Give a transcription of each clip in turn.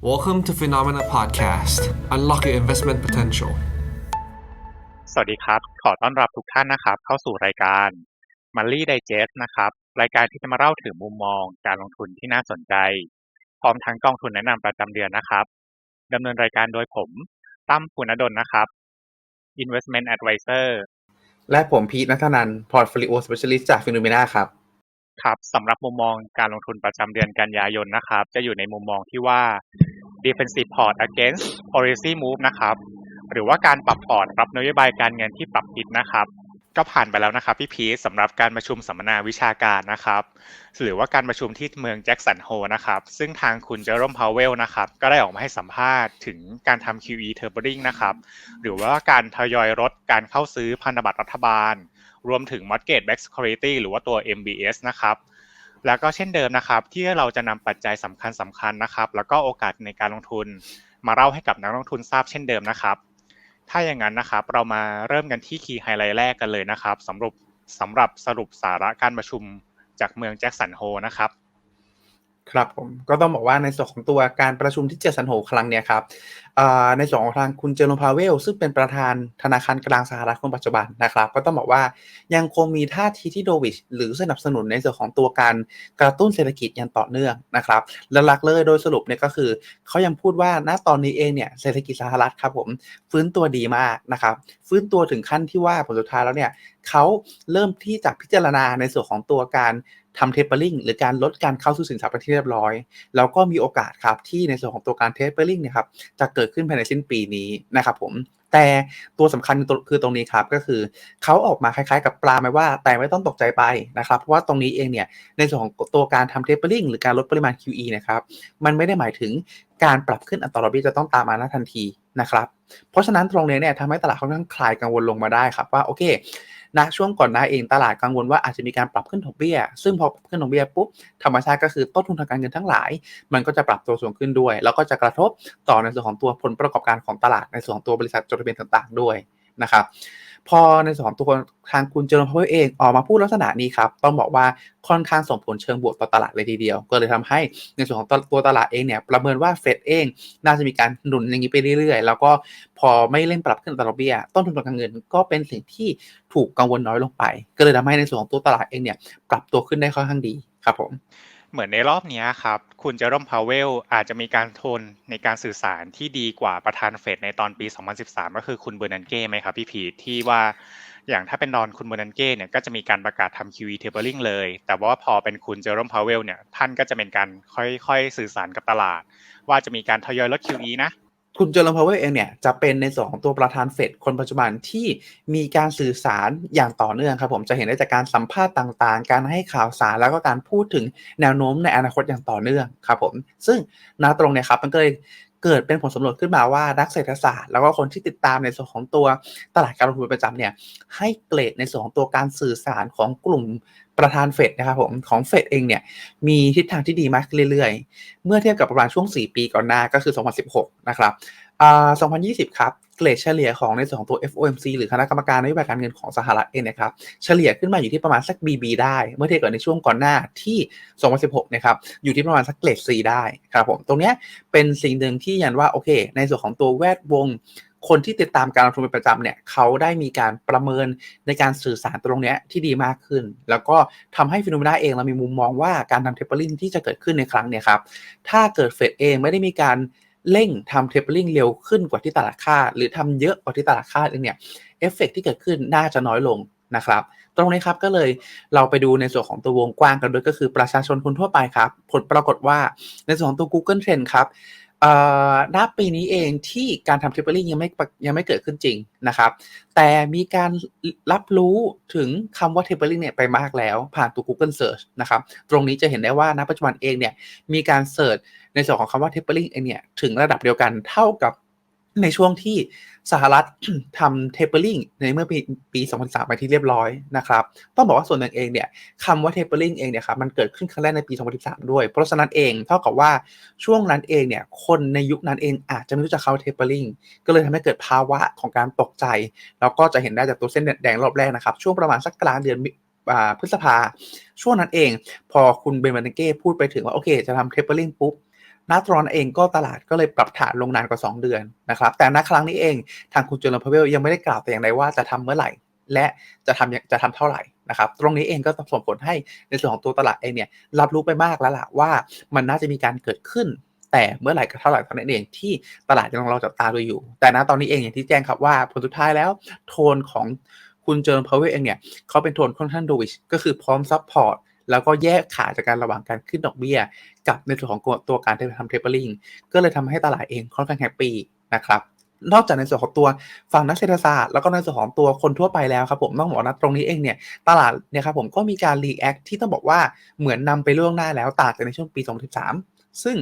Welcome to Phenomena Podcast. Unlock your investment potential. สวัสดีครับ ขอต้อนรับทุกท่านนะครับ เข้าสู่รายการ Money Digest นะครับ รายการที่จะมาเล่าถึงมุมมองการลงทุนที่น่าสนใจ พร้อมทั้งกองทุนแนะนำประจำเดือนนะครับดำเนินรายการโดยผม ตั้มปุณดลนะครับ Investment Advisor และผมพีทนัทนันพอร์ตโฟลิโอสเปเชียลิสต์จากฟิโนเมนาครับ ครับสำหรับมุมมองการลงทุนประจำเดือนกันยายนนะครับ จะอยู่ในมุมมองที่ว่า defensive port against policy move นะครับ หรือว่าการปรับพอร์ตรับนโยบายการเงินที่ปรับผิดนะครับ ก็ผ่านไปแล้วนะครับพี่พีชสำหรับการประชุมสัมมนาวิชาการนะครับ หรือว่าการประชุมที่เมืองแจ็คสันโฮนะครับ ซึ่งทางคุณเจอร์รมพาวเวลนะครับ ก็ได้ออกมาให้สัมภาษณ์ถึงการทำ QE tapering นะครับ หรือว่าการทยอยลดการเข้าซื้อพันธบัตรรัฐบาล รวมถึง mortgage Back security หรือว่าตัว MBS นะครับ แล้วก็เช่นเดิมนะครับ ที่เราจะนำปัจจัยสำคัญสำคัญนะครับ แล้วก็โอกาสในการลงทุนมาเล่าให้กับนักลงทุนทราบเช่นเดิมนะครับ ถ้าอย่างนั้นนะครับ เรามาเริ่มกันที่คีย์ไฮไลท์แรกกันเลยนะครับสำหรับสำหรับสรุปสาระการประชุมจากเมืองแจ็คสันโฮนะครับ ครับผมก็ต้องบอกว่าในส่วนของตัวการประชุมที่เจสันโฮครั้งเนี้ยครับในส่วนของทางคุณเจอร์โรมพาเวล ซึ่งเป็นประธานธนาคารกลางสหรัฐคนปัจจุบันนะครับ ก็ต้องบอกว่ายังคงมีท่าทีที่โดวิช หรือสนับสนุนในส่วนของตัวการกระตุ้นเศรษฐกิจอย่างต่อเนื่องนะครับและหลักเลยโดยสรุปเนี่ยก็คือเขายังพูดว่าณตอนนี้เองเนี่ยเศรษฐกิจสหรัฐครับผมฟื้นตัวดีมากนะครับฟื้นตัวถึงขั้นที่ว่าผลสุดท้ายแล้วเนี่ยเขาเริ่มที่จะพิจารณาในส่วนของตัวการ ทำเทปเปอร์ลิงหรือการลดการเข้าสู่สินทรัพย์ไปที่เรียบร้อย แล้วก็มีโอกาสครับที่ในส่วนของตัวการเทปเปอร์ลิงเนี่ยครับจะเกิดขึ้นภายในสิ้นปีนี้นะครับผม แต่ตัวสำคัญคือตรงนี้ครับก็คือเขาออกมาคล้ายๆ กับปลาไหมว่า แต่ไม่ต้องตกใจไปนะครับเพราะว่าตรงนี้เองเนี่ยในส่วนของตัวการทำเทปเปอร์ลิงหรือการลดปริมาณ QE นะครับมันไม่ได้หมายถึงการปรับขึ้นอัตราดอกเบี้ยจะต้องตามมาทันทีนะครับเพราะฉะนั้นตรงนี้เนี่ยทำให้ตลาดค่อนข้างคลายกังวลลงมาได้ครับว่าโอเคณช่วงก่อนหน้าเองตลาดกังวลว่าอาจจะมีการปรับขึ้นดอกเบี้ย ซึ่งพอปรับขึ้นดอกเบี้ยปุ๊บธรรมชาติก็คือต้นทุนทางการเงินทั้งหลาย มันก็จะปรับตัวสูงขึ้นด้วย แล้วก็จะกระทบต่อในส่วนของตัวผลประกอบการของตลาดในส่วนของตัวบริษัทจดทะเบียนต่างๆด้วยนะครับพอในส่วนของตัวทางคุณเจอร์นพาวเวลเองออกมาพูดลักษณะนี้ครับ ต้องบอกว่าค่อนข้างส่งผลเชิงบวกต่อตลาดเลยทีเดียว ก็เลยทำให้ในส่วนของตัวตลาดเองเนี่ยประเมินว่าเฟดเองน่าจะมีการหนุนอย่างนี้ไปเรื่อยๆ แล้วก็พอไม่เล่นปรับขึ้นตราดเบี้ย ต้นทุนทางการเงินก็เป็นสิ่งที่ถูกกังวลน้อยลงไป ก็เลยทำให้ในส่วนของตัวตลาดเองเนี่ยปรับตัวขึ้นได้ค่อนข้างดีครับผม เหมือนในรอบนี้ครับ คุณเจอร์รมพาวเวลอาจจะมีการโทนในการสื่อสารที่ดีกว่าประธานเฟดในตอนปี 2013 ก็คือคุณเบอร์นันเก้ไหมครับพี่พีทที่ว่าอย่างถ้าเป็นนอนคุณเบอร์นันเก้เนี่ยก็จะมีการประกาศทำ QE tapering เลย แต่ว่าพอเป็นคุณเจอร์รมพาวเวลเนี่ยท่านก็จะเป็นการค่อยๆสื่อสารกับตลาด ว่าจะมีการทยอยลด QE นะ คุณเจอร์ลพาวเวลเองเนี่ยจะเป็นในส่วนของตัวประธานเฟดคนปัจจุบันที่มีการสื่อสารอย่างต่อเนื่องครับผมจะเห็นได้จากการสัมภาษณ์ต่างๆ การให้ข่าวสารแล้วก็การพูดถึงแนวโน้มในอนาคตอย่างต่อเนื่องครับผมซึ่งณตรงเนี่ยครับมันก็เลย เกิดเป็นผลสำรวจขึ้นมาว่านักเศรษฐศาสตร์แล้วก็คนที่ติดตามในส่วนของตัวตลาดการลงทุนประจำเนี่ยให้เกรดในส่วนของตัวการสื่อสารของกลุ่มประธานเฟดนะครับผมของเฟดเองเนี่ยมีทิศทางที่ดีมากเรื่อยๆ เมื่อเทียบกับประมาณช่วง 4 ปีก่อนหน้าก็คือ 2016 นะครับอ่า2020 ครับ เกรดเฉลี่ยของในส่วนของตัว FOMC หรือคณะกรรมการนโยบายการเงินของสหรัฐเองนะครับเฉลี่ยขึ้นมาอยู่ที่ประมาณสัก BB ได้ เมื่อเทียบกับในช่วงก่อนหน้าที่ 2016 นะครับอยู่ที่ประมาณสักเกรด C ได้ครับผมตรงนี้เป็นสิ่งหนึ่งที่ยันว่าโอเค ในส่วนของตัวแวดวงคนที่ติดตามการลงทุนเป็นประจำเนี่ยเขาได้มีการประเมินในการสื่อสารตรงนี้ที่ดีมากขึ้น แล้วก็ทำให้ฟิโนเมนาเองเรามีมุมมองว่าการทำเทปเปอร์ลิงที่จะเกิดขึ้นในครั้งเนี่ยครับถ้าเกิดเฟดเองไม่ได้มีการ เร่งทำเทปเปอร์ลิงเร็วขึ้นกว่าที่ตลาดคาดหรือทำเยอะกว่าที่ตลาดคาดเองเนี่ยเอฟเฟกที่เกิดขึ้นน่าจะน้อยลงนะครับ ตรงนี้ครับก็เลยเราไปดูในส่วนของตัววงกว้างกันด้วยก็คือประชาชนคนทั่วไปครับ ผลปรากฏว่าในส่วนของตัว Google Trend ครับ ณปีนี้เองที่การทำทริปเปิลลิงยังไม่ยังไม่เกิดขึ้นจริงนะครับ แต่มีการรับรู้ถึงคำว่าทริปเปิลลิงเนี่ยไปมากแล้ว ผ่านตัว Google Search นะครับ ตรงนี้จะเห็นได้ว่าณปัจจุบันเองเนี่ยมีการเสิร์ชในส่วนของคำว่า tapering เองเนี่ยถึงระดับเดียวกันเท่ากับ ในช่วงที่สหรัฐทำ tapering ในเมื่อปีปี 2003 ไปที่เรียบร้อยนะครับ ต้องบอกว่าส่วนหนึ่งเองเนี่ยคำว่า tapering เองเนี่ยครับมันเกิดขึ้นครั้งแรกในปี 2013 ด้วย เพราะฉะนั้นเองเท่ากับว่าช่วงนั้นเองเนี่ยคนในยุคนั้นเองอาจจะไม่รู้จักคำว่า tapering ก็เลยทำให้เกิดภาวะของการตกใจ แล้วก็จะเห็นได้จากตัวเส้นแดงรอบแรกนะครับ ช่วงประมาณสักกลางเดือนพฤษภาช่วงนั้นเอง พอคุณเบนบันเก้พูดไปถึงว่าโอเค จะทำ tapering ปุ๊บ ณตอนเองก็ตลาดก็เลยปรับฐานลงนานกว่า 2 เดือนนะครับ แต่ณครั้งนี้เองทางคุณเจอร์พาเวลยังไม่ได้กล่าวแต่อย่างใดว่าจะทำเมื่อไหร่ และจะทำจะทำเท่าไหร่นะครับ ตรงนี้เองก็ส่งผลให้ในส่วนของตัวตลาดเองเนี่ยรับรู้ไปมากแล้วล่ะว่ามันน่าจะมีการเกิดขึ้น แต่เมื่อไหร่ก็เท่าไหร่เท่านั้นเองที่ตลาดยังรอจับตาดูอยู่ แต่ณตอนนี้เองอย่างที่แจ้งครับว่าผลสุดท้ายแล้วโทนของคุณเจอร์พาเวลเองเนี่ยเขาเป็นโทนค่อนข้างดูวิชก็คือพร้อมซัพพอร์ต แล้วก็แยกขาจากการระหว่างการขึ้นดอกเบี้ย กับในส่วนของตัวการทำเทปเปอร์ลิงก็เลยทำให้ตลาดเองค่อนข้างแฮปปี้นะครับนอกจากในส่วนของตัวฝั่งนักเศรษฐศาสตร์แล้วก็ในส่วนของตัวคนทั่วไปแล้วครับผมต้องบอกนะตรงนี้เองเนี่ยตลาดเนี่ยครับผมก็มีการรีแอคที่ต้องบอกว่าเหมือนนำไปล่วงหน้าแล้วต่างจากในช่วงปี 2013 ซึ่ง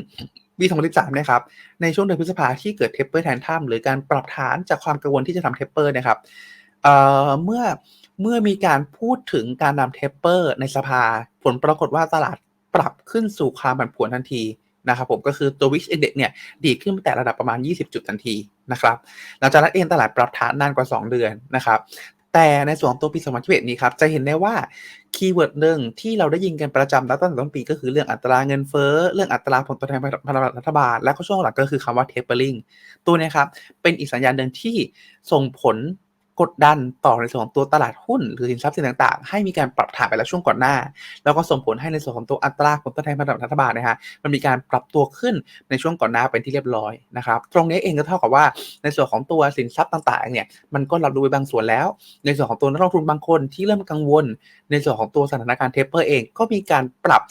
ปี 2013นี่ยครับในช่วงเดือนพฤษภาที่เกิดเทปเปอร์แทนทัมหรือการปรับฐานจากความกังวลที่จะทำเทปเปอร์นะครับ เมื่อเมื่อมีการพูดถึงการนำเทปเปอร์ในสภา ผลปรากฏว่าตลาดปรับขึ้นสู่ความผันผวนทันทีนะครับผมก็คือตัว Wix Index เนี่ยดีขึ้นไปแต่ระดับประมาณ 20 จุดทันทีนะครับหลังจากนั้นเองตลาดปรับฐานนานกว่า 2 เดือนนะครับแต่ในส่วนของตัวปี 2021 นี้ครับ จะเห็นได้ว่าคีย์เวิร์ดหนึ่งที่เราได้ยินกันประจำตั้งแต่ต้นปีก็คือเรื่องอัตราเงินเฟ้อ เรื่องอัตราผลตอบแทนพันธบัตรรัฐบาล และก็ช่วงหลังก็คือคำว่า tapering ตัวนี้ครับ เป็นอีกสัญญาณหนึ่งที่ส่งผล กดดันต่อในส่วนของตัวตลาดหุ้น หรือสินทรัพย์สินต่างๆ ให้มีการปรับฐานไปแล้วช่วงก่อนหน้า แล้วก็ส่งผลให้ในส่วนของตัวอัตราผลตอบแทนพันธบัตรรัฐบาลนะฮะมันมีการปรับตัวขึ้นในช่วงก่อนหน้าเป็นที่เรียบร้อยนะครับตรงนี้เองก็เท่ากับว่าในส่วนของตัวสินทรัพย์ต่างๆเนี่ยมันก็รับรู้ไปบางส่วนแล้ว ในส่วนของตัวนักลงทุนบางคนที่เริ่มกังวล ในส่วนของตัวสถานการณ์เทปเปอร์เองก็มีการปรับ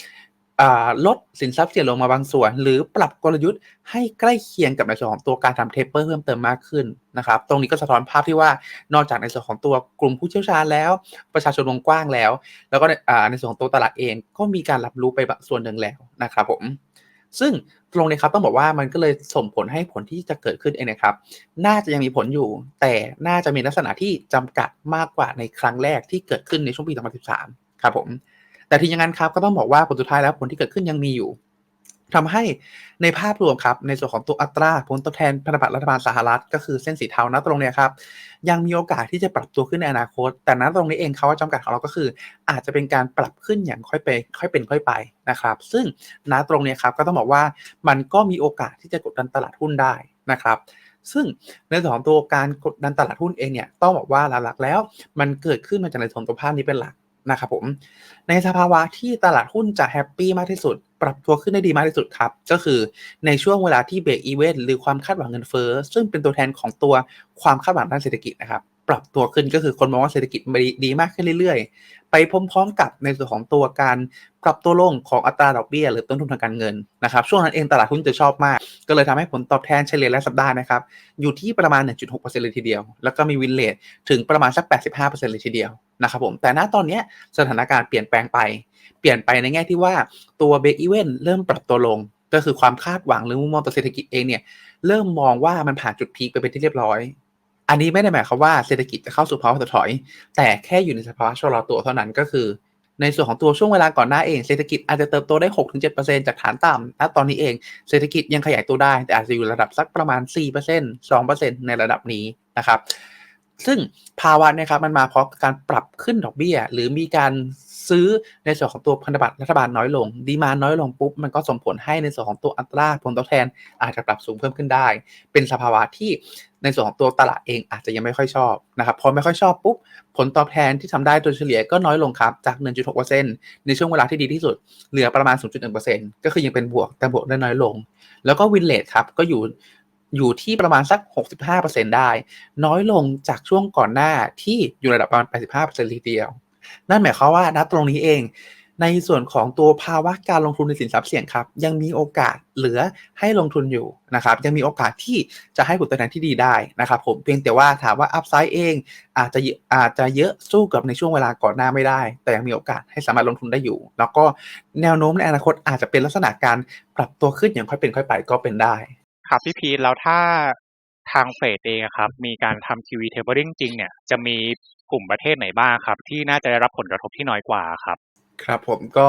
ลดสินทรัพย์เสี่ยงลงมาบางส่วน หรือปรับกลยุทธ์ให้ใกล้เคียงกับในส่วนของตัวการทำเทปเปอร์เพิ่มเติมมากขึ้นนะครับ ตรงนี้ก็สะท้อนภาพที่ว่านอกจากในส่วนของตัวกลุ่มผู้เชี่ยวชาญแล้ว ประชาชนวงกว้างแล้ว แล้วก็ในส่วนของตัวตลาดเองก็มีการรับรู้ไปส่วนหนึ่งแล้วนะครับผมซึ่งตรงนี้ครับต้องบอกว่ามันก็เลยส่งผลให้ผลที่จะเกิดขึ้นเองนะครับ น่าจะยังมีผลอยู่ แต่น่าจะมีลักษณะที่จำกัดมากกว่าในครั้งแรกที่เกิดขึ้นในช่วงปี 2013 ครับผม แต่ที่ยังงั้นครับก็ต้องบอกว่าผลสุดท้ายแล้วผลที่เกิดขึ้นยังมีอยู่ทำให้ในภาพรวมครับในส่วนของตัวอัตราผลตอบแทนพันธบัตรรัฐบาลสหรัฐ ก็คือเส้นสีเทานะตรงเนี้ยครับยังมีโอกาสที่จะปรับตัวขึ้นในอนาคต แต่ณตรงนี้เองเขาว่าจำกัดของเราก็คือ อาจจะเป็นการปรับขึ้นอย่างค่อยไปค่อยเป็นค่อยไปนะครับ ซึ่งณตรงนี้ครับก็ต้องบอกว่ามันก็มีโอกาสที่จะกดดันตลาดหุ้นได้นะครับซึ่งในส่วนของตัวการกดดันตลาดหุ้นเองเนี่ยต้องบอกว่าหลักๆแล้ว มันเกิดขึ้นมาจากในส่วนตัวภาพนี้เป็นหลัก นะครับผม ในสภาวะที่ตลาดหุ้นจะแฮปปี้มากที่สุด ปรับตัวขึ้นได้ดีมากที่สุดครับ ก็คือในช่วงเวลาที่เบรกอีเวนต์หรือความคาดหวังเงินเฟ้อซึ่งเป็นตัวแทนของตัวความคาดหวังด้านเศรษฐกิจนะครับปรับตัวขึ้นก็คือคนมองว่าเศรษฐกิจดีดีมากขึ้นเรื่อยๆ ไปพร้อมๆกับในส่วนของตัวการปรับตัวลงของอัตราดอกเบี้ย หรือต้นทุนทางการเงินนะครับ ช่วงนั้นเองตลาดหุ้นจะชอบมาก ก็เลยทำให้ผลตอบแทนเฉลี่ยรายสัปดาห์นะครับ อยู่ที่ประมาณ 1.6%เลยทีเดียว แล้วก็มีวินเลทถึงประมาณสัก 85%เลยทีเดียว นะครับผม แต่ณตอนนี้สถานการณ์เปลี่ยนแปลงไป เปลี่ยนไปในแง่ที่ว่าตัวเบรกอีเวนเริ่มปรับตัวลง ก็คือความคาดหวังหรือมุมมองต่อเศรษฐกิจเองเนี่ยเริ่มมองว่ามันผ่านจุดพีคไปเป็นที่เรียบร้อย อันนี้ไม่ได้หมายความว่าเศรษฐกิจจะเข้าสู่ภาวะถดถอย แต่แค่อยู่ในสภาวะชะลอตัวเท่านั้นก็คือ ในส่วนของตัวช่วงเวลาก่อนหน้าเองเศรษฐกิจอาจจะเติบโตได้ 6-7%จากฐานต่ำณตอนนี้เองเศรษฐกิจยังขยายตัวได้ แต่อาจจะอยู่ระดับสักประมาณ 4% 2%ในระดับนี้นะครับ ซึ่งภาวะนะครับมันมาเพร้อมกับการปรับขึ้นดอกเบี้ย หรือมีการซื้อในส่วนของตัวพันธบัตรรัฐบาลน้อยลง ดีมาน้อยลงปุ๊บ มันก็ส่งผลให้ในส่วนของตัวอัตราผลตอบแทน อาจจะปรับสูงเพิ่มขึ้นได้ เป็นสภาวะที่ในส่วนของตัวตลาดเองอาจจะยังไม่ค่อยชอบนะครับพอไม่ค่อยชอบปุ๊บผลตอบแทนที่ทำได้โดยเฉลี่ยก็น้อยลงครับ จาก 1.6%ในช่วงเวลาที่ดีที่สุด เหลือประมาณ 0.1%ก็คือยังเป็นบวกแต่บวกได้น้อยลง แล้วก็วินเลทครับก็อยู่ อยู่ที่ประมาณสัก 65%ได้ น้อยลงจากช่วงก่อนหน้าที่อยู่ระดับประมาณ 85%ทีเดียว นั่นหมายความว่าณตรงนี้เอง ในส่วนของตัวภาวะการลงทุนในสินทรัพย์เสี่ยงครับ ยังมีโอกาสเหลือให้ลงทุนอยู่นะครับ ยังมีโอกาสที่จะให้ผลตอบแทนที่ดีได้นะครับ ผมเพียงแต่ว่าถามว่าอัพไซด์เองอาจจะอาจจะเยอะสู้กับในช่วงเวลาก่อนหน้าไม่ได้ แต่ยังมีโอกาสให้สามารถลงทุนได้อยู่ แล้วก็แนวโน้มในอนาคตอาจจะเป็นลักษณะการปรับตัวขึ้นอย่างค่อยเป็นค่อยไปก็เป็นได้ ครับพี่พีทแล้วถ้าทางเฟดเองครับ มีการทำ QE tapering จริงเนี่ย จะมีกลุ่มประเทศไหนบ้างครับ ที่น่าจะได้รับผลกระทบที่น้อยกว่าครับ ครับผมก็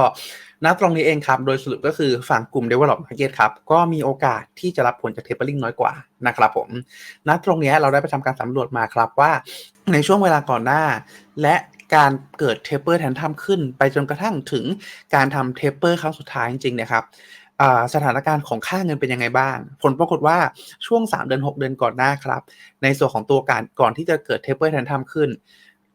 ณตรงนี้เองครับ โดยสรุปก็คือฝั่งกลุ่ม develop market ครับ ก็มีโอกาสที่จะรับผลจาก tapering น้อยกว่านะครับผมณตรงนี้เราได้ไปทำการสำรวจมาครับว่า ในช่วงเวลาก่อนหน้า และการเกิด taper แทนทำขึ้น ไปจนกระทั่งถึงการทำ taper ครั้งสุดท้ายจริงๆเนี่ยครับ สถานการณ์ของค่าเงินเป็นยังไงบ้าง ผลปรากฏว่าช่วง 3 เดือน 6 เดือนก่อนหน้าครับ ในส่วนของตัวการก่อนที่จะเกิด taper tantrum ขึ้น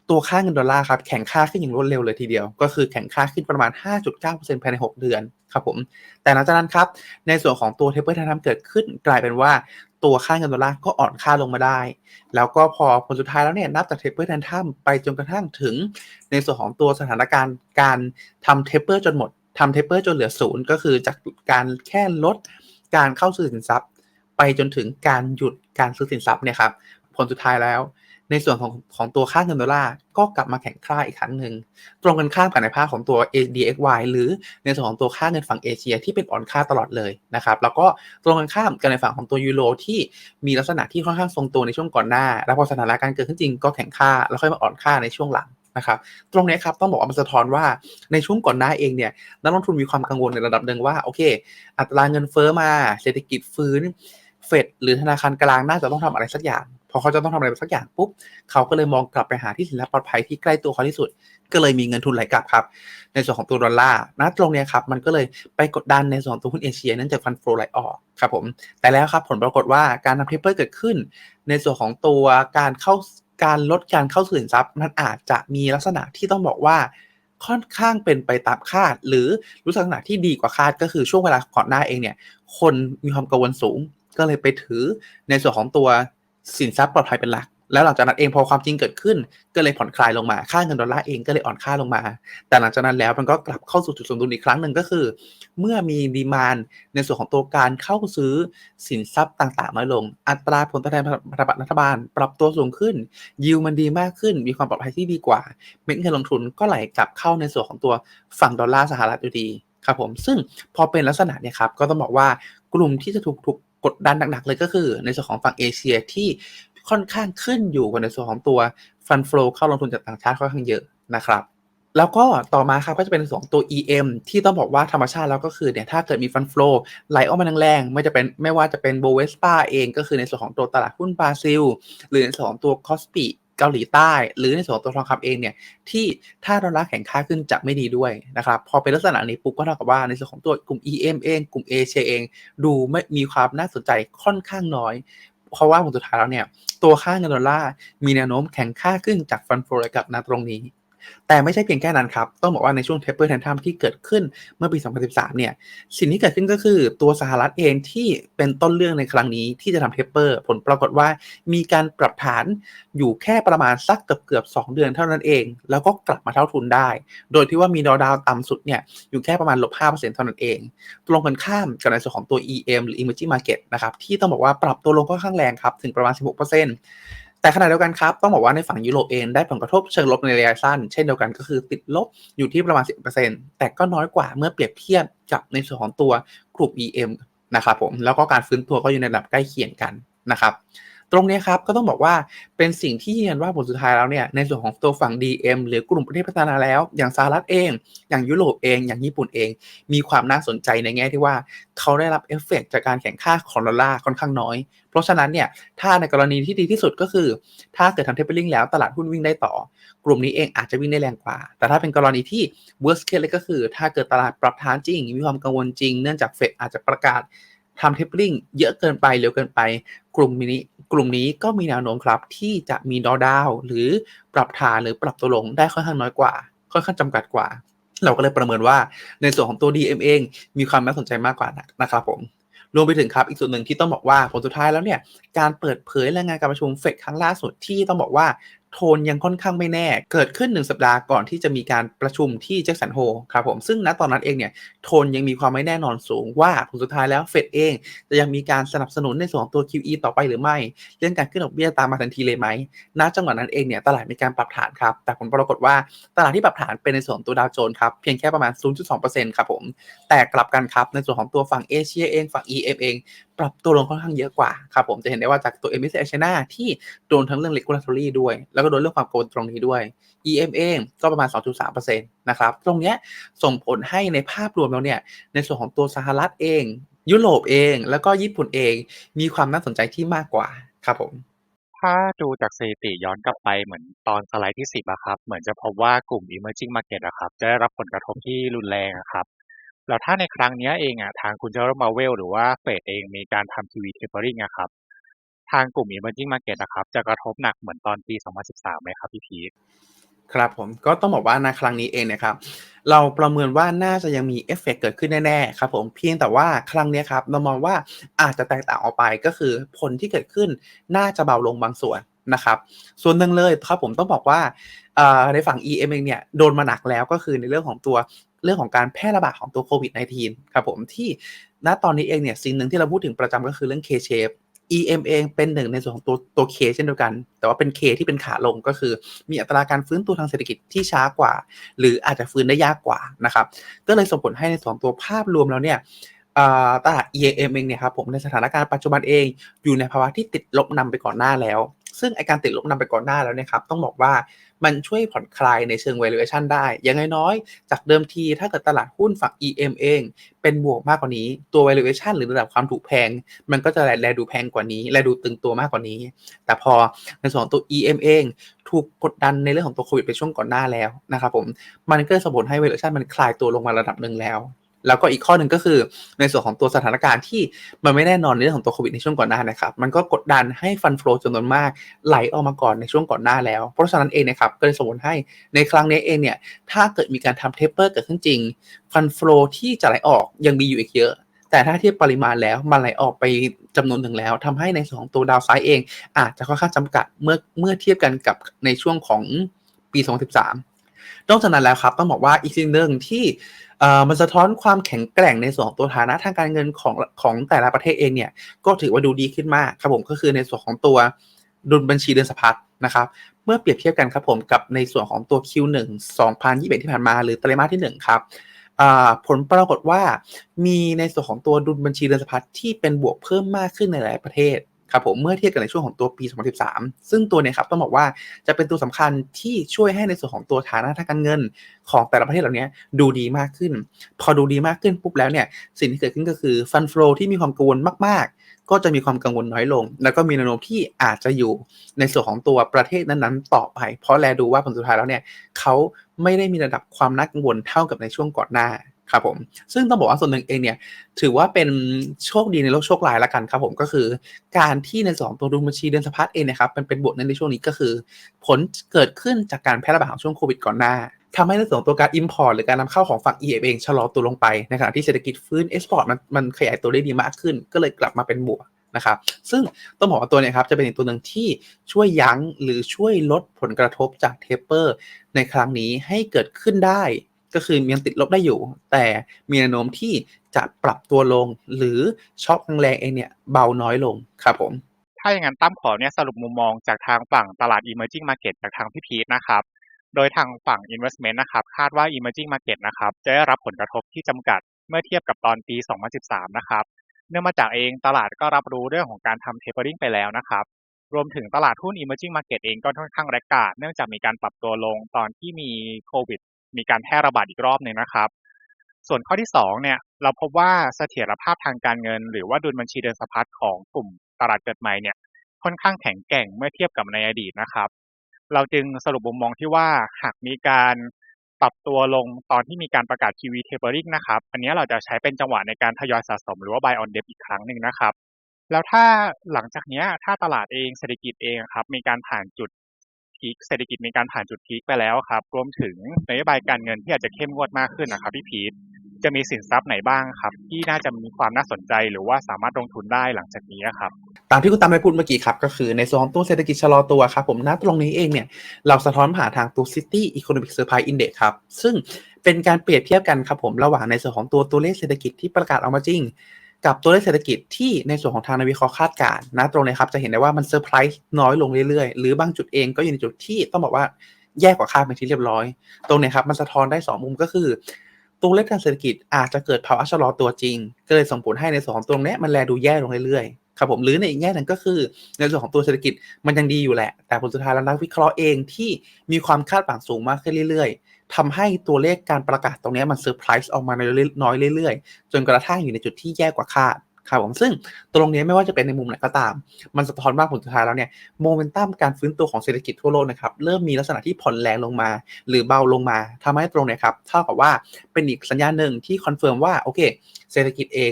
ตัวค่าเงินดอลลาร์ครับแข็งค่าขึ้นอย่างรวดเร็วเลยทีเดียว ก็คือแข็งค่าขึ้นประมาณ 5.9%ภายใน 6 เดือนครับผม แต่หลังจากนั้นครับ ในส่วนของตัว taper tantrum เกิดขึ้น กลายเป็นว่าตัวค่าเงินดอลลาร์ก็อ่อนค่าลงมาได้ แล้วก็พอผลสุดท้ายแล้วเนี่ยนับจาก taper tantrum ไปจนกระทั่งถึง ในส่วนของตัวสถานการณ์การทำ taper จนหมด ทำ taper จนเหลือศูนย์ก็คือจากการแค่ลดการเข้าซื้อสินทรัพย์ ไปจนถึงการหยุดการซื้อสินทรัพย์เนี่ยครับผลสุดท้ายแล้ว ในส่วนของของตัวค่าเงินดอลลาร์ก็กลับมาแข็งค่าอีกครั้งหนึ่งตรงกันข้ามกับในภาพของตัว ADXY หรือในส่วนของตัวค่าเงินฝั่งเอเชียที่เป็นอ่อนค่าตลอดเลยนะครับแล้วก็ตรงกันข้ามกับในฝั่งของตัวยูโรที่มีลักษณะที่ค่อนข้างทรงตัวในช่วงก่อนหน้า แล้วพอสถานการณ์เกิดขึ้นจริงก็แข็งค่าแล้วค่อยมาอ่อนค่าในช่วงหลัง นะครับตรงนี้ครับต้องบอกว่ามันสะท้อนว่าในช่วงก่อนหน้าเองเนี่ยนักลงทุนมีความกังวลในระดับหนึ่งว่าโอเค อัตราเงินเฟ้อมาเศรษฐกิจฟื้นเฟดหรือธนาคารกลางน่าจะต้องทำอะไรสักอย่างพอเขาจะต้องทำอะไรสักอย่างปุ๊บเขาก็เลยมองกลับไปหาที่สินทรัพย์ปลอดภัยที่ใกล้ตัวเขาที่สุด ก็เลยมีเงินทุนไหลกลับครับ ในส่วนของตัวดอลลาร์ณตรงเนี้ยครับมันก็เลยไปกดดันในส่วนของตัวหุ้นเอเชียเนื่องจากฟันโฟไหลออกครับผมแต่แล้วครับผลปรากฏว่าการทำเทปเปอร์เกิดขึ้น ในส่วนของตัวการเข้า การลดการเข้าสินทรัพย์มันอาจจะมีลักษณะที่ต้องบอกว่าค่อนข้างเป็นไปตามคาด หรือรู้ลักษณะที่ดีกว่าคาดก็คือช่วงเวลาก่อนหน้าเองเนี่ย คนมีความกังวลสูง ก็เลยไปถือในส่วนของตัวสินทรัพย์ปลอดภัยเป็นหลัก แล้วหลังจากนั้นเองพอความจริงเกิดขึ้น ก็เลยผ่อนคลายลงมาค่าเงินดอลลาร์เองก็เลยอ่อนค่าลงมา แต่หลังจากนั้นแล้วมันก็กลับเข้าสู่จุดสมดุลอีกครั้งหนึ่งก็คือ เมื่อมีดีมานในส่วนของตัวการเข้าซื้อสินทรัพย์ต่างๆน้อยลง อัตราผลตอบแทนพันธบัตรรัฐบาล ปรับตัวสูงขึ้น ยิวมันดีมากขึ้น มีความปลอดภัยที่ดีกว่าเม็ดเงินลงทุนก็ไหลกลับเข้าในส่วนของตัวฝั่งดอลลาร์สหรัฐอยู่ดีครับผมซึ่งพอเป็นลักษณะเนี่ยครับก็ต้องบอกว่ากลุ่มที่จะถูกถูกกดดันหนักๆเลยก็คือ ในส่วนของฝั่งเอเชียที่ ค่อนข้างขึ้นอยู่กับในส่วนของตัวฟันฟลูเข้าลงทุนจากต่างชาติค่อนข้างเยอะนะครับแล้วก็ต่อมาครับก็จะเป็นสองตัว EM ที่ต้องบอกว่าธรรมชาติแล้วก็คือเนี่ยถ้าเกิดมีฟันฟลูไหลออกมาแรงๆไม่จะเป็นไม่ว่าจะเป็นโบเวสปาเองก็คือในส่วนของตัวตลาดหุ้นบราซิล หรือในส่วนของตัวคอสปีเกาหลีใต้ หรือในส่วนของตัวทองคำเองเนี่ยที่ถ้าดอลลาร์แข็งค่าขึ้นจะไม่ดีด้วยนะครับพอเป็นลักษณะนี้ปุ๊บก็เท่ากับว่าในส่วนของตัวกลุ่ม EM เองกลุ่มเอเชียเอง ดูไม่มีความน่าสนใจค่อนข้างน้อย เพราะว่าผลสุดท้ายแล้วเนี่ยตัวค่าเงินดอลลาร์มีแนวโน้มแข็งค่าขึ้นจากฟันโฟลกับณตรงนี้ แต่ไม่ใช่เพียงแค่นั้นครับ ต้องบอกว่าในช่วงเทปเปอร์แทนทัมที่เกิดขึ้นเมื่อปี 2013 เนี่ย สิ่งที่เกิดขึ้นก็คือตัวสหรัฐเองที่เป็นต้นเรื่องในครั้งนี้ที่จะทำเทปเปอร์ ผลปรากฏว่ามีการปรับฐานอยู่แค่ประมาณสักเกือบเกือบ2เดือนเท่านั้นเอง แล้วก็กลับมาเท่าทุนได้ โดยที่ว่ามีดอดาวต่ำสุดเนี่ยอยู่แค่ประมาณลบ5%เท่านั้นเอง ตรงกันข้ามกับในส่วนของตัว EM หรือ Emerging Market นะครับที่ต้องบอกว่าปรับตัวลงค่อนข้างแรงครับถึงประมาณ 16% แต่ขณะเดียวกันครับต้องบอกว่าในฝั่งยุโรปเองได้ผลกระทบเชิงลบในระยะสั้น เช่นเดียวกันก็คือติดลบอยู่ที่ประมาณ 10%แต่ก็น้อยกว่าเมื่อเปรียบเทียบกับในส่วนของตัวกลุ่ม EM นะครับผมแล้วก็การฟื้นตัวก็อยู่ในระดับใกล้เคียงกันนะครับ ตรงนี้ครับก็ต้องบอกว่าเป็นสิ่งที่ยืนยันว่าผลสุดท้ายแล้วเนี่ยในส่วนของตัวฝั่ง DM หรือกลุ่มประเทศพัฒนาแล้ว อย่างสหรัฐเอง อย่างยุโรปเอง อย่างญี่ปุ่นเอง มีความน่าสนใจในแง่ที่ว่าเขาได้รับเอฟเฟกจากการแข่งข้าของดอลลาร์ค่อนข้างน้อย เพราะฉะนั้นเนี่ยถ้าในกรณีที่ดีที่สุดก็คือ ถ้าเกิดทำเทปเปอร์ลิงแล้วตลาดหุ้นวิ่งได้ต่อ กลุ่มนี้เองอาจจะวิ่งได้แรงกว่า แต่ถ้าเป็นกรณีที่ worst case เลยก็คือ ถ้าเกิดตลาดปรับฐานจริง มีความกังวลจริง เนื่องจากเฟดอาจจะประกาศ ทำเทปเปอร์ลิงเยอะเกินไปเร็วเกินไป กลุ่มนี้กลุ่มนี้ก็มีแนวโน้มครับที่จะมีดอดาวหรือปรับฐานหรือปรับตัวลงได้ค่อนข้างน้อยกว่า ค่อนข้างจำกัดกว่า เราก็เลยประเมินว่าในส่วนของตัว DM เอง มีความน่าสนใจมากกว่านะครับผมรวมไปถึงครับอีกส่วนหนึ่งที่ต้องบอกว่าผลสุดท้ายแล้วเนี่ยการเปิดเผยรายงานการประชุมเฟดครั้งล่าสุดที่ต้องบอกว่า โทนยังค่อนข้างไม่แน่ เกิดขึ้น 1 สัปดาห์ก่อนที่จะมีการประชุมที่แจ็คสันโฮครับผมซึ่งณตอนนั้นเองเนี่ยโทนยังมีความไม่แน่นอนสูงว่าผลสุดท้ายแล้วเฟดเองจะยังมีการสนับสนุนในส่วนของตัว QE ต่อไปหรือไม่ เรื่องการขึ้นดอกเบี้ยตามมาทันทีเลยไหมณจังหวะนั้นเองเนี่ยตลาดมีการปรับฐานครับแต่ผลปรากฏว่าตลาดที่ปรับฐานเป็นในส่วนของตัวดาวโจนส์ครับเพียงแค่ประมาณ 0.2%ครับผมแต่กลับกันครับในส่วนของตัวฝั่งเอเชียเองฝั่ง EM เอง ปรับตัวลงค่อนข้างเยอะกว่าครับผมจะเห็นได้ว่าจากตัว MSCI China ที่โดนทั้งเรื่อง regulatory ด้วย แล้วก็โดนเรื่องความกังวลตรงนี้ด้วย EM เองก็ประมาณ 2.3%นะครับ ตรงนี้ส่งผลให้ในภาพรวมแล้วเนี่ย ในส่วนของตัวสหรัฐเอง ยุโรปเอง แล้วก็ญี่ปุ่นเอง มีความน่าสนใจที่มากกว่าครับผม ถ้าดูจากสถิติย้อนกลับไปเหมือนตอนสไลด์ที่ 10อะครับ เหมือนจะพบว่ากลุ่ม emerging market อะครับจะได้รับผลกระทบที่รุนแรงอะครับ แล้วถ้าในครั้งเนี้ยเองอะทางคุณเจอร์มาเวลหรือว่าเฟดเองมีการทำ QE tapering อะครับ ทางกลุ่ม emerging market อะครับ จะกระทบหนักเหมือนตอนปี 2013ไหมครับพี่พีท ครับผมก็ต้องบอกว่าในครั้งนี้เองนะครับ เราประเมินว่าน่าจะยังมีเอฟเฟกต์เกิดขึ้นแน่ๆครับผมเพียงแต่ว่าครั้งเนี้ยครับเรามองว่าอาจจะแตกต่างออกไปก็คือผลที่เกิดขึ้นน่าจะเบาลงบางส่วนนะครับ ส่วนหนึ่งเลยครับผมต้องบอกว่าเอ่อในฝั่ง EM เองเนี่ยโดนมาหนักแล้วก็คือในเรื่องของตัว เรื่องของการแพร่ระบาดของตัวโควิด -19 ครับผมที่ณตอนนี้เองเนี่ยสิ่งหนึ่งที่เราพูดถึงประจำก็คือเรื่อง K-shape EM เองเป็นหนึ่งในส่วนของตัวตัว K เช่นเดียวกัน แต่ว่าเป็น K ที่เป็นขาลงก็คือ มีอัตราการฟื้นตัวทางเศรษฐกิจที่ช้ากว่า หรืออาจจะฟื้นได้ยากกว่านะครับ ก็เลยส่งผลให้ในส่วนของตัวภาพรวมแล้วเนี่ยตลาด EM เองเนี่ยครับผมในสถานการณ์ปัจจุบันเองอยู่ในภาวะที่ติดลบนำไปก่อนหน้าแล้ว ซึ่งไอการติดลบนำไปก่อนหน้าแล้วนี่ยครับต้องบอกว่ามันช่วยผ่อนคลายในเชิง valuation ได้อย่างน้อย จากเดิมทีถ้าเกิดตลาดหุ้นฝั่ง EM เอง เป็นบวกมากกว่านี้ ตัว valuation หรือระดับความถูกแพง มันก็จะแลดูแพงกว่านี้ แลดูตึงตัวมากกว่านี้ แต่พอในส่วนของตัว EM เองถูกกดดันในเรื่องของตัวโควิดไปช่วงก่อนหน้าแล้วนะครับผม มันก็ส่งผลให้ valuation มันคลายตัวลงมาระดับหนึ่งแล้ว แล้วก็อีกข้อหนึ่งก็คือในส่วนของตัวสถานการณ์ที่มันไม่แน่นอนในเรื่องของตัวโควิดในช่วงก่อนหน้านะครับ มันก็กดดันให้ฟันฟลอจำนวนมากไหลออกมาก่อนในช่วงก่อนหน้าแล้ว เพราะฉะนั้นเองนะครับก็เลยส่งผลให้ในครั้งนี้เองเนี่ยถ้าเกิดมีการทำเทปเปอร์เกิดขึ้นจริง ฟันฟลอที่จะไหลออกยังมีอยู่อีกเยอะ แต่ถ้าเทียบปริมาณแล้วมันไหลออกไปจำนวนหนึ่งแล้วทำให้ในส่วนของตัวดาวไซด์เอง อาจจะค่อนข้างจำกัดเมื่อเมื่อเทียบกันกับในช่วงของปี 2013 นอกจากนั้นแล้วครับต้องบอกว่าอีกสิ่งหนึ่งที่มันสะท้อนความแข็งแกร่งในส่วนของตัวฐานะทางการเงินของของแต่ละประเทศเองเนี่ยก็ถือว่าดูดีขึ้นมากครับผมก็คือในส่วนของตัวดุลบัญชีเดินสะพัดนะครับเมื่อเปรียบเทียบกันครับผมกับในส่วนของตัว Q1 2021 ที่ผ่านมาหรือไตรมาสที่ 1 ครับผลปรากฏว่ามีในส่วนของตัวดุลบัญชีเดินสะพัดที่เป็นบวกเพิ่มมากขึ้นในหลายประเทศ ครับผมเมื่อเทียบกันในช่วงของตัวปี 2013 ซึ่งตัวเนี้ครับต้องบอกว่าจะเป็นตัวสำคัญที่ช่วยให้ในส่วนของตัวฐานะทางการเงิน ของแต่ละประเทศเหล่านี้ดูดีมากขึ้น พอดูดีมากขึ้นปุ๊บแล้วเนี่ยสิ่งที่เกิดขึ้นก็คือฟันฟลอที่มีความกังวลมากๆ ก็จะมีความกังวลน้อยลง แล้วก็มีแนวโน้มที่อาจจะอยู่ในส่วนของตัวประเทศนั้นๆ ต่อไป เพราะแลดูว่าผลสุดท้ายแล้วเนี่ยเขาไม่ได้มีระดับความน่ากังวลเท่ากับในช่วงก่อนหน้า ครับผมซึ่งต้องบอกว่าส่วนหนึ่งเองเนี่ยถือว่าเป็นโชคดีในโลกโชคร้ายละกันครับผมก็คือ การที่ในสองตัวดุลบัญชีเดินสะพัดเองนะครับมันเป็นบวกในช่วงนี้ก็คือ ผลเกิดขึ้นจากการแพร่ระบาดของช่วงโควิดก่อนหน้าทำให้ในส่วนของตัวการ import หรือการนำเข้าของฝั่ง EM เองชะลอตัวลงไปในขณะที่เศรษฐกิจฟื้น export มันมันขยายตัวได้ดีมากขึ้น ก็เลยกลับมาเป็นบวกนะครับซึ่งต้องบอกว่าตัวเนี้ครับจะเป็นอีกตัวหนึ่งที่ช่วยยั้งหรือช่วยลดผลกระทบจากเทปเปอร์ในครั้งนี้ให้เกิดขึ้นได้ ก็คือยังติดลบได้อยู่ แต่มีแนวโน้มที่จะปรับตัวลง หรือช็อคแรงๆเองเนี่ยเบาน้อยลงครับผม ถ้าอย่างนั้นตั้มขอเนี่ยสรุปมุมมองจากทางฝั่งตลาด emerging market จากทางพี่พีทนะครับโดยทางฝั่ง investment นะครับคาดว่า emerging market นะครับจะได้รับผลกระทบที่จำกัดเมื่อเทียบกับตอนปี 2013 นะครับเนื่องมาจากเองตลาดก็รับรู้เรื่องของการทำ tapering ไปแล้วนะครับรวมถึงตลาดหุ้น emerging market เองก็ค่อนข้างแรงกาดเนื่องจากมีการปรับตัวลงตอนที่มีโควิด มีการแพร่ระบาดอีกรอบหนึ่งนะครับ ส่วนข้อที่2เนี่ยเราพบว่าเสถียรภาพทางการเงิน หรือว่าดุลบัญชีเดินสะพัดของกลุ่มตลาดเกิดใหม่เนี่ยค่อนข้างแข็งแกร่งเมื่อเทียบกับในอดีตนะครับ เราจึงสรุปมุมมองที่ว่าหากมีการปรับตัวลงตอนที่มีการประกาศ QE tapering นะครับ อันนี้เราจะใช้เป็นจังหวะในการทยอยสะสมหรือว่า buy on dip อีกครั้งหนึ่งนะครับ แล้วถ้าหลังจากเนี้ยถ้าตลาดเองเศรษฐกิจเองครับมีการผ่านจุด พีคเศรษฐกิจมีการผ่านจุดพีคไปแล้วครับ รวมถึงนโยบายการเงินที่อาจจะเข้มงวดมากขึ้นนะครับพี่พีทจะมีสินทรัพย์ไหนบ้างครับ ที่น่าจะมีความน่าสนใจหรือว่าสามารถลงทุนได้หลังจากนี้ครับ ตามที่คุณตามไปพูดเมื่อกี้ครับ ก็คือในส่วนของตัวเศรษฐกิจชะลอตัวครับ ผมณตรงนี้เองเนี่ย เราสะท้อนผ่านทางตัว City Economic Surprise Index ครับ ซึ่งเป็นการเปรียบเทียบกันครับผมระหว่างในส่วนของตัวตัวเลขเศรษฐกิจที่ประกาศออกมาจริง กับตัวเลขเศรษฐกิจที่ในส่วนของทางนักวิเคราะห์คาดการณ์นะตรงนี้ครับจะเห็นได้ว่ามันเซอร์ไพรส์น้อยลงเรื่อยๆ หรือบางจุดเองก็อยู่ในจุดที่ต้องบอกว่าแย่กว่าคาดเป็นที่เรียบร้อย ตรงเนี้ครับมันสะท้อนได้สองมุมก็คือ ตัวเลขทางเศรษฐกิจอาจจะเกิดภาวะชะลอตัวจริง ก็เลยส่งผลให้ในส่วนของตรงนี้มันแลดูแย่ลงเรื่อยๆครับผมหรือในอีกแง่หนึ่งก็คือ ในส่วนของตัวเศรษฐกิจมันยังดีอยู่แหละ แต่ผลสุดท้ายแล้วนักวิเคราะห์เองที่มีความคาดหวังสูงมากขึ้นเรื่อยๆ ทำให้ตัวเลขการประกาศตรงนี้มันเซอร์ไพรส์ออกมาในน้อยเรื่อยๆ จนกระทั่งอยู่ในจุดที่แย่กว่าคาดครับผมซึ่งตรงนี้ไม่ว่าจะเป็นในมุมไหนก็ตาม มันสะท้อนว่าผลสุดท้ายแล้วเนี่ยโมเมนตัมการฟื้นตัวของเศรษฐกิจทั่วโลกนะครับเริ่มมีลักษณะที่ผ่อนแรงลงมา หรือเบาลงมาทำให้ตรงนี้ครับเท่ากับว่าเป็นอีกสัญญาณหนึ่งที่คอนเฟิร์มว่าโอเค เศรษฐกิจเอง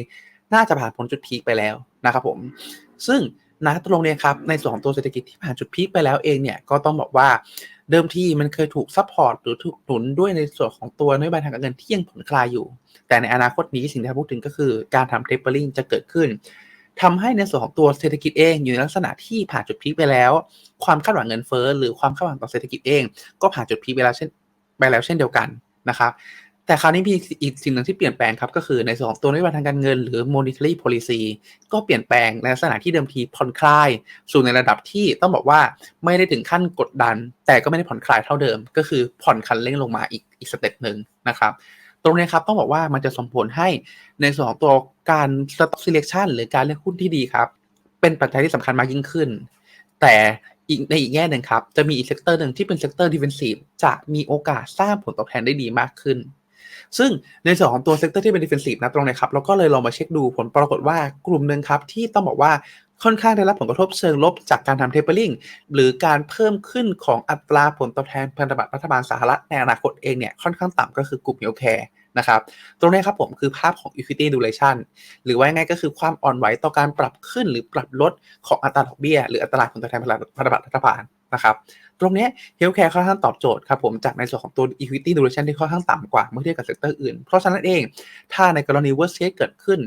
น่าจะผ่านพ้นจุดพีคไปแล้วนะครับผมซึ่งนะตรงนี้ครับในส่วนของตัวเศรษฐกิจที่ผ่านจุดพีคไปแล้วเองเนี่ยก็ต้องบอกว่า เดิมทีมันเคยถูกซัพพอร์ตหรือถูกหนุนด้วยในส่วนของตัวนโยบายทางการเงินที่ยังผ่อนคลายอยู่ แต่ในอนาคตนี้สิ่งที่เราพูดถึงก็คือการทำเทปเปอร์ลิงจะเกิดขึ้นทำให้ในส่วนของตัวเศรษฐกิจเองอยู่ในลักษณะที่ผ่านจุดพีคไปแล้ว ความคาดหวังเงินเฟ้อหรือความคาดหวังต่อเศรษฐกิจเอง ก็ผ่านจุดพีคไปแล้วเช่นไปแล้วเช่นเดียวกันนะครับ แต่คราวนี้มีอีกสิ่งหนึ่งที่เปลี่ยนแปลงครับ ก็คือในส่วนของตัวนโยบายทางการเงินหรือ monetary policy ก็เปลี่ยนแปลงในลักษณะที่เดิมทีผ่อนคลาย สู่ในระดับที่ต้องบอกว่าไม่ได้ถึงขั้นกดดัน แต่ก็ไม่ได้ผ่อนคลายเท่าเดิม ก็คือผ่อนคันเร่งลงมาอีกอีกสเต็ปหนึ่งนะครับตรงนี้ครับต้องบอกว่ามันจะส่งผลให้ในส่วนของตัวการ stock selection หรือการเลือกหุ้นที่ดีครับ เป็นปัจจัยที่สำคัญมากยิ่งขึ้น แต่อีกในอีกแง่หนึ่งครับ จะมีอีกเซกเตอร์หนึ่งที่เป็นเซกเตอร์ defensive จะมีโอกาสสร้างผลตอบแทนได้ดีมากขึ้น ซึ่งในส่วนของตัวเซกเตอร์ที่เป็น defensive นะตรงนี้ครับเราก็เลยลองมาเช็คดูผลปรากฏว่ากลุ่มหนึ่งครับที่ต้องบอกว่าค่อนข้างได้รับผลกระทบเชิงลบจากการทำ tapering หรือการเพิ่มขึ้นของอัตราผลตอบแทนพันธบัตรรัฐบาลสหรัฐในอนาคตเองเนี่ยค่อนข้างต่ำก็คือกลุ่ม healthcare นะครับตรงนี้ครับผมคือภาพของ equity duration หรือว่าง่ายก็คือความอ่อนไหวต่อการปรับขึ้นหรือปรับลดของอัตราดอกเบี้ย หรืออัตราผลตอบแทนพันธบัตรรัฐบาล นะครับตรงนี้ healthcare ค่อนข้างตอบโจทย์ครับผมจากในส่วนของตัว equity duration ที่ค่อนข้างต่ำกว่าเมื่อเทียบกับเซกเตอร์อื่น เพราะฉะนั้นเอง ถ้าในกรณี worst case เกิดขึ้น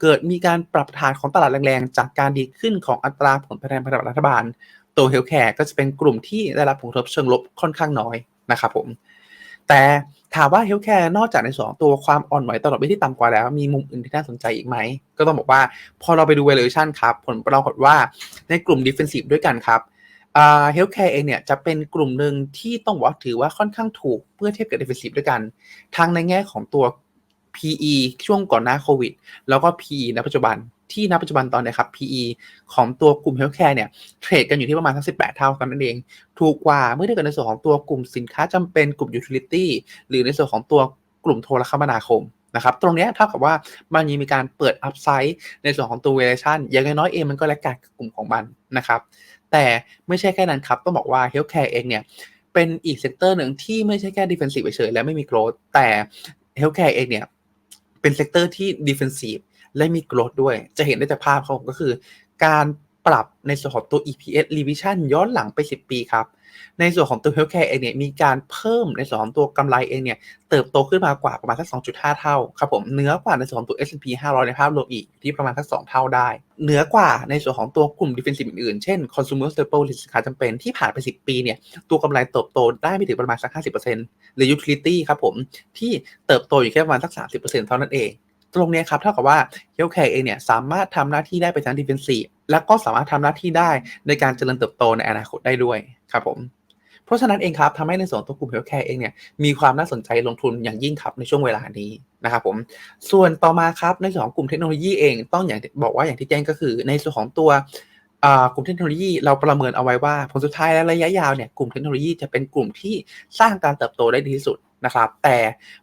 เกิดมีการปรับฐานของตลาดแรงๆ จากการดีขึ้นของอัตราผลตอบแทนพันธบัตรรัฐบาล ตัว healthcare ก็จะเป็นกลุ่มที่ได้รับผลกระทบเชิงลบค่อนข้างน้อยนะครับผมแต่ถามว่า healthcare นอกจากในสองตัวความอ่อนไหวตลอดเบี้ยที่ต่ำกว่าแล้ว มีมุมอื่นที่น่าสนใจอีกไหม ก็ต้องบอกว่าพอเราไปดู valuation ครับ ผลปรากฏว่าในกลุ่ม defensive ด้วยกันครับ อ่า healthcare เองเนี่ยจะเป็นกลุ่มหนึ่งที่ต้องบอกว่าถือว่าค่อนข้างถูกเมื่อเทียบกับ defensive ด้วยกันทั้งในแง่ของตัว PE ช่วงก่อนหน้าโควิด แล้วก็ PE ณปัจจุบันที่ณปัจจุบันตอนนี้ครับ PE ของตัวกลุ่ม healthcare เนี่ยเทรดกันอยู่ที่ประมาณทั้ง18 เท่ากันนั่นเอง ถูกกว่าเมื่อเทียบกับในส่วนของตัวกลุ่มสินค้าจำเป็นกลุ่ม utility หรือในส่วนของตัวกลุ่มโทรคมนาคมนะครับตรงนี้เท่ากับว่ามันยังมีการเปิด upside ในส่วนของตัว valuation อย่างน้อยๆเองมันก็แลกกลุ่มของมันนะครับ แต่ไม่ใช่แค่นั้นครับ ต้องบอกว่าเฮลท์แคร์เองเนี่ยเป็นอีกเซกเตอร์หนึ่งที่ไม่ใช่แค่ดิเฟนซีฟเฉยๆและไม่มีโกรธแต่เฮลท์แคร์เองเนี่ยเป็นเซกเตอร์ที่ดิเฟนซีฟและมีโกรธด้วย จะเห็นได้จากภาพเขาก็คือ การปรับในส่วนของตัว EPS revision ย้อนหลังไป 10 ปีครับ ในส่วนของตัว healthcare เองเนี่ยมีการเพิ่มในส่วนของตัวกำไรเองเนี่ยเติบโตขึ้นมากว่าประมาณสัก 2.5 เท่าครับผมเหนือกว่าในส่วนของตัว S&P 500 ในภาพรวมอีกที่ประมาณสัก 2 เท่าได้เหนือกว่าในส่วนของตัวกลุ่ม defensive อื่นๆ เช่น consumer staple หรือสินค้าจำเป็นที่ผ่านไป 10 ปีเนี่ยตัวกำไรเติบโตได้ไม่ถึงประมาณสัก 50%หรือ utility ครับผมที่เติบโตอยู่แค่ประมาณสัก 30%เท่านั้นเอง ตรงนี้ครับเท่ากับว่า healthcare เองเนี่ยสามารถทำหน้าที่ได้ไปทั้ง defensive และก็สามารถทำหน้าที่ได้ในการเจริญเติบโตในอนาคตได้ด้วยครับผมเพราะฉะนั้นเองครับทำให้ในส่วนตัวกลุ่ม healthcare เองเนี่ยมีความน่าสนใจลงทุนอย่างยิ่งครับในช่วงเวลานี้นะครับผมส่วนต่อมาครับในส่วนของกลุ่มเทคโนโลยีเองต้องอย่างบอกว่าอย่างที่แจ้งก็คือ ในส่วนของตัวกลุ่มเทคโนโลยีเราประเมินเอาไว้ว่าผลสุดท้ายและระยะยาวเนี่ยกลุ่มเทคโนโลยีจะเป็นกลุ่มที่สร้างการเติบโตได้ดีที่สุด นะครับ แต่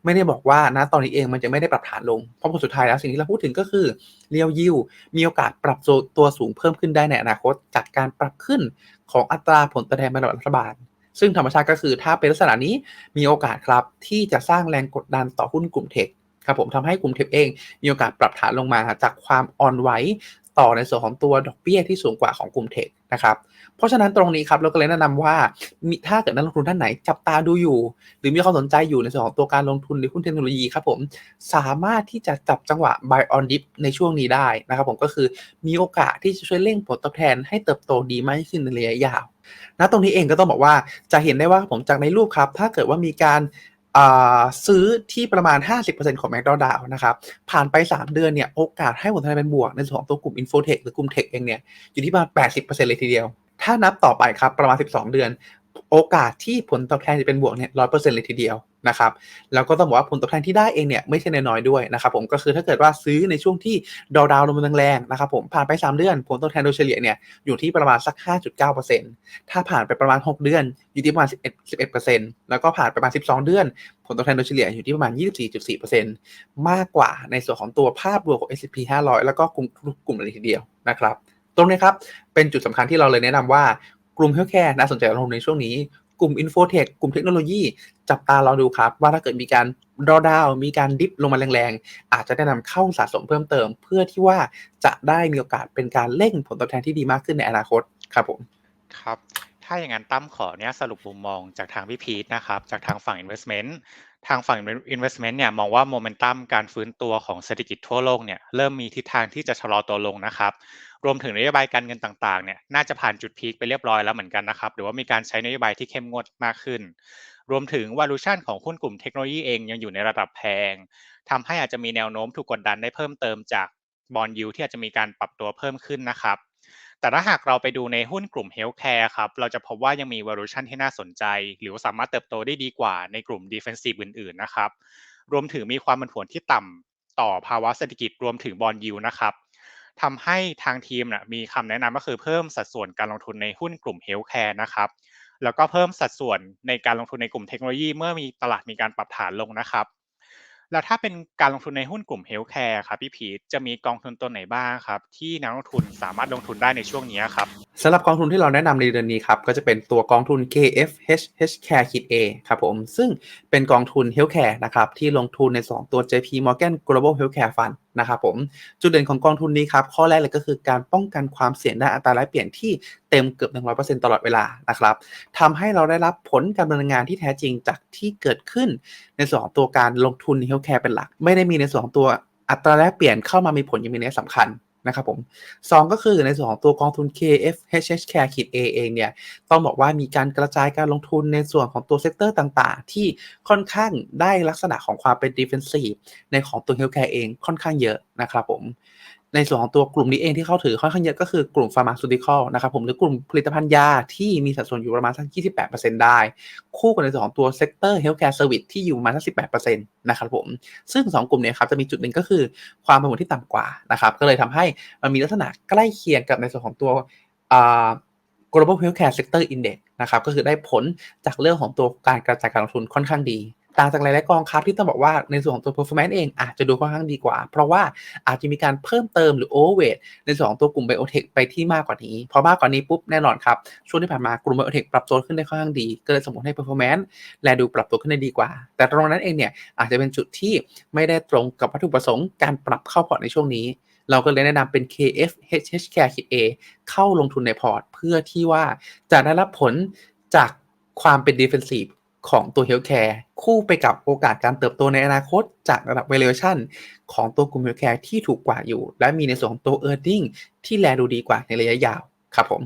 ไม่ได้บอกว่าณตอนนี้เองมันจะไม่ได้ปรับฐานลง เพราะผลสุดท้ายแล้วสิ่งที่เราพูดถึงก็คือเรียวยิวมีโอกาสปรับตัวสูงเพิ่มขึ้นได้ในอนาคต จากการปรับขึ้นของอัตราผลตอบแทนพันธบัตรรัฐบาล ซึ่งธรรมชาติก็คือถ้าเป็นลักษณะนี้มีโอกาสครับที่จะสร้างแรงกดดันต่อหุ้นกลุ่มเทคครับผมทำให้กลุ่มเทคเองมีโอกาสปรับฐานลงมาจากความอ่อนไหว ต่อในส่วนของตัวดอกเบี้ยที่สูงกว่าของกลุ่มเทคนะครับเพราะฉะนั้นตรงนี้ครับเราก็เลยแนะนำว่ามีถ้าเกิดนักลงทุนท่านไหนจับตาดูอยู่ หรือมีความสนใจอยู่ในส่วนของตัวการลงทุนในหุ้นเทคโนโลยีครับผมสามารถที่จะจับจังหวะ buy on dip ในช่วงนี้ได้นะครับผมก็คือมีโอกาสที่จะช่วยเร่งผลตอบแทนให้เติบโตดีมากขึ้นในระยะยาวณตรงนี้เองก็ต้องบอกว่าจะเห็นได้ว่าผมจากในรูปครับ ถ้าเกิดว่ามีการ ซื้อที่ประมาณ 50%ของ m c d o n a l d นะครับ ผ่านไป 3 เดือนเนี่ย โอกาสให้ผลตอบแทนเป็นบวก ในส่วนของตัวกลุ่ม Infotech หรือกลุ่ม Tech เองเนี่ย อยู่ที่ประมาณ 80%เลยทีเดียว ถ้านับต่อไปครับ ประมาณ 12 เดือน โอกาสที่ผลตอบแทนจะเป็นบวกเนี่ยร้อยเปอร์เซ็นต์เลยทีเดียวนะครับแล้วก็ต้องบอกว่าผลตอบแทนที่ได้เองเนี่ยไม่ใช่น้อยๆด้วยนะครับผมก็คือถ้าเกิดว่าซื้อในช่วงที่ดาวดาวลงมาแรงๆนะครับผมผ่านไป 3 เดือน ผลตอบแทนโดยเฉลี่ยเนี่ยอยู่ที่ประมาณสัก 5.9%ถ้าผ่านไปประมาณ 6 เดือน อยู่ที่ประมาณ 11 11%แล้วก็ผ่านไปประมาณ 12 เดือน ผลตอบแทนโดยเฉลี่ยอยู่ที่ประมาณ 24.4%มากกว่าในส่วนของตัวภาพรวมของ S&P 500 แล้วก็กลุ่มกลุ่มเลยทีเดียวนะครับตรงนี้ครับเป็นจุดสำคัญที่เราเลยแนะนำว่า กลุ่มเฮลท์แคร์น่าสนใจลงทุนในช่วงนี้ กลุ่มอินโฟเทคกลุ่มเทคโนโลยี จับตาเราดูครับ ว่าถ้าเกิดมีการดอดาว มีการดิฟลงมาแรงๆ อาจจะแนะนำเข้าสะสมเพิ่มเติม เพื่อที่ว่าจะได้มีโอกาสเป็นการเร่งผลตอบแทนที่ดีมากขึ้นในอนาคตครับผมครับถ้าอย่างนั้นตั้มขอเนี่ยสรุปมุมมองจากทางพี่พีทนะครับจากทางฝั่ง investment ทางฝั่ง investment เนี่ยมองว่าโมเมนตัมการฟื้นตัวของเศรษฐกิจทั่วโลกเนี่ยเริ่มมีทิศทางที่จะชะลอตัวลงนะครับ รวมถึงนโยบายการเงินต่างๆเนี่ยน่าจะผ่านจุดพีคไปเรียบร้อยแล้วเหมือนกันนะครับ หรือว่ามีการใช้นโยบายที่เข้มงวดมากขึ้น รวมถึง valuation ของหุ้นกลุ่มเทคโนโลยีเองยังอยู่ในระดับแพงทำให้อาจจะมีแนวโน้มถูกกดดันได้เพิ่มเติมจากบอลยูที่อาจจะมีการปรับตัวเพิ่มขึ้นนะครับ แต่ถ้าหากเราไปดูในหุ้นกลุ่ม Healthcare ครับ เราจะพบว่ายังมี valuation ที่น่าสนใจ หรือสามารถเติบโตได้ดีกว่าในกลุ่ม defensive อื่นๆนะครับ รวมถึงมีความผันผวนที่ต่ำต่อภาวะเศรษฐกิจรวมถึงบอลยูนะครับทำให้ทางทีมนะมีคำแนะนำก็คือเพิ่มสัดส่วนการลงทุนในหุ้นกลุ่ม Healthcare นะครับแล้วก็เพิ่มสัดส่วนในการลงทุนในกลุ่มเทคโนโลยีเมื่อมีตลาดมีการปรับฐานลงนะครับ แล้วถ้าเป็นการลงทุนในหุ้นกลุ่มเฮลท์แคร์ครับพี่พีทจะมีกองทุนตัวไหนบ้างครับ ที่นักลงทุนสามารถลงทุนได้ในช่วงนี้ครับ สำหรับกองทุนที่เราแนะนำในเดือนนี้ครับก็จะเป็นตัวกองทุน KFH H Care Kit A ครับผมซึ่งเป็นกองทุน Healthcare นะครับที่ลงทุนใน 2 ตัว JP Morgan Global Healthcare Fund นะครับผมจุดเด่นของกองทุนนี้ครับข้อแรกเลยก็คือการป้องกันความเสี่ยงด้านอัตราแลกเปลี่ยนที่เต็มเกือบ 100%ตลอดเวลานะครับทำให้เราได้รับผลการดำเนินงานที่แท้จริงจากที่เกิดขึ้น ในส่วนของตัวการลงทุนใน Healthcare เป็นหลัก ไม่ได้มีในส่วนของตัวอัตราแลกเปลี่ยนเข้ามามีผลอย่างมีนัยสำคัญ นะครับผมสองก็คือในส่วนของตัวกองทุน KFHH Care ขีด A เองเนี่ย ต้องบอกว่ามีการกระจายการลงทุนในส่วนของตัวเซกเตอร์ต่างๆ ที่ค่อนข้างได้ลักษณะของความเป็น defensive ในของตัว healthcare เองค่อนข้างเยอะนะครับผม ในส่วนของตัวกลุ่มนี้เองที่เข้าถือค่อนข้างเยอะก็คือกลุ่ม pharmaceutical นะครับผมหรือกลุ่มผลิตภัณฑ์ยาที่มีสัดส่วนอยู่ประมาณสัก 28%ได้ คู่กับในส่วนของตัวเซกเตอร์ healthcare service ที่อยู่ประมาณสัก 18%นะครับผมซึ่ง 2 กลุ่มเนี้ครับจะมีจุดหนึ่งก็คือความผันผวนที่ต่ำกว่านะครับก็เลยทำให้มันมีลักษณะใกล้เคียงกับในส่วนของตัวอ่า global healthcare sector index นะครับก็คือได้ผลจากเรื่องของตัวการกระจายการลงทุนค่อนข้างดี ต่างจากหลายๆกองครับที่ต้องบอกว่าในส่วนของตัว performance เองอาจจะดูค่อนข้างดีกว่า เพราะว่าอาจจะมีการเพิ่มเติมหรือ overweight ในส่วนของตัวกลุ่ม biotech ไปที่มากกว่านี้ พอมากกว่านี้ปุ๊บแน่นอนครับ ช่วงที่ผ่านมากลุ่ม biotech ปรับตัวขึ้นได้ค่อนข้างดี ก็เลยส่งผลให้ performance และดูปรับตัวขึ้นได้ดีกว่า แต่ตรงนั้นเองเนี่ยอาจจะเป็นจุดที่ไม่ได้ตรงกับวัตถุประสงค์การปรับเข้าพอร์ตในช่วงนี้ เราก็เลยแนะนำเป็น KFH Care Kit A เข้าลงทุนในพอร์ต เพื่อที่ว่าจะได้รับผลจากความเป็น defensive ของตัว healthcare คู่ไปกับโอกาสการเติบโตในอนาคต จากระดับ valuation ของตัวกลุ่ม healthcare ที่ถูกกว่าอยู่ และมีในส่วนของตัว earning ที่แลดูดีกว่าในระยะยาวครับผม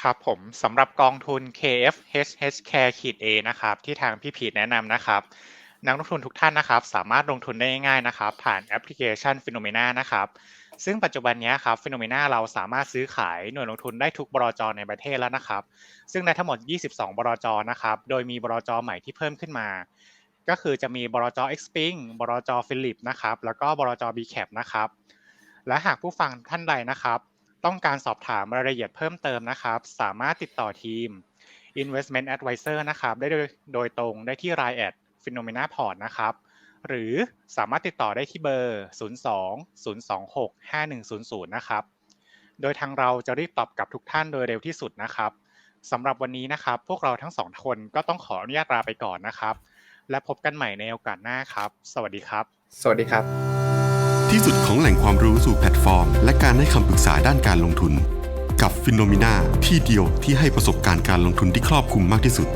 ครับผมสำหรับกองทุน KFHH Care Kit A นะครับที่ทางพี่พีทแนะนำนะครับ นักลงทุนทุกท่านนะครับ สามารถลงทุนได้ง่ายๆนะครับ ผ่านแอปพลิเคชัน Phenomena นะครับ ซึ่งปัจจุบันนี้ครับ Phenomena เราสามารถซื้อขายหน่วยลงทุนได้ทุกบลจในประเทศแล้วนะครับ ซึ่งในทั้งหมด 22 บลจนะครับ โดยมีบลจใหม่ที่เพิ่มขึ้นมา ก็คือจะมีบลจ Xping บลจ Philip นะครับ แล้วก็บลจ BCAP นะครับ และหากผู้ฟังท่านใดนะครับ ต้องการสอบถามรายละเอียดเพิ่มเติมนะครับ สามารถติดต่อทีม Investment Advisor นะครับ ได้โดยโดยตรงได้ที่ Line แอด Phenomena Port นะครับ หรือสามารถติดต่อได้ที่เบอร์ 02 026 5100 นะครับ โดยทางเราจะรีบตอบกลับทุกท่านโดยเร็วที่สุดนะครับสำหรับวันนี้นะครับ พวกเราทั้งสองคนก็ต้องขออนุญาตลาไปก่อนนะครับ และพบกันใหม่ในโอกาสหน้าครับ สวัสดีครับ สวัสดีครับ ที่สุดของแหล่งความรู้สู่แพลตฟอร์ม และการให้คำปรึกษาด้านการลงทุน กับฟิโนมิน่าที่เดียวที่ให้ประสบการณ์การลงทุนที่ครอบคลุมมากที่สุด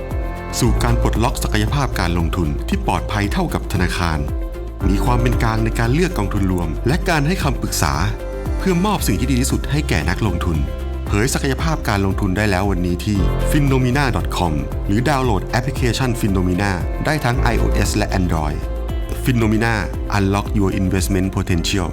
สู่การปลดล็อกศักยภาพการลงทุนที่ปลอดภัยเท่ากับธนาคาร มีความเป็นกลางในการเลือกกองทุนรวม และการให้คำปรึกษา เพื่อมอบสิ่งที่ดีที่สุดให้แก่นักลงทุน เผยศักยภาพการลงทุนได้แล้ววันนี้ที่ f i n o m i n a c o m หรือดาวน์โหลดแอปพลิเคชัน f i n o m i n a ได้ทั้ง iOS และ Android f i n o m i n a Unlock Your Investment Potential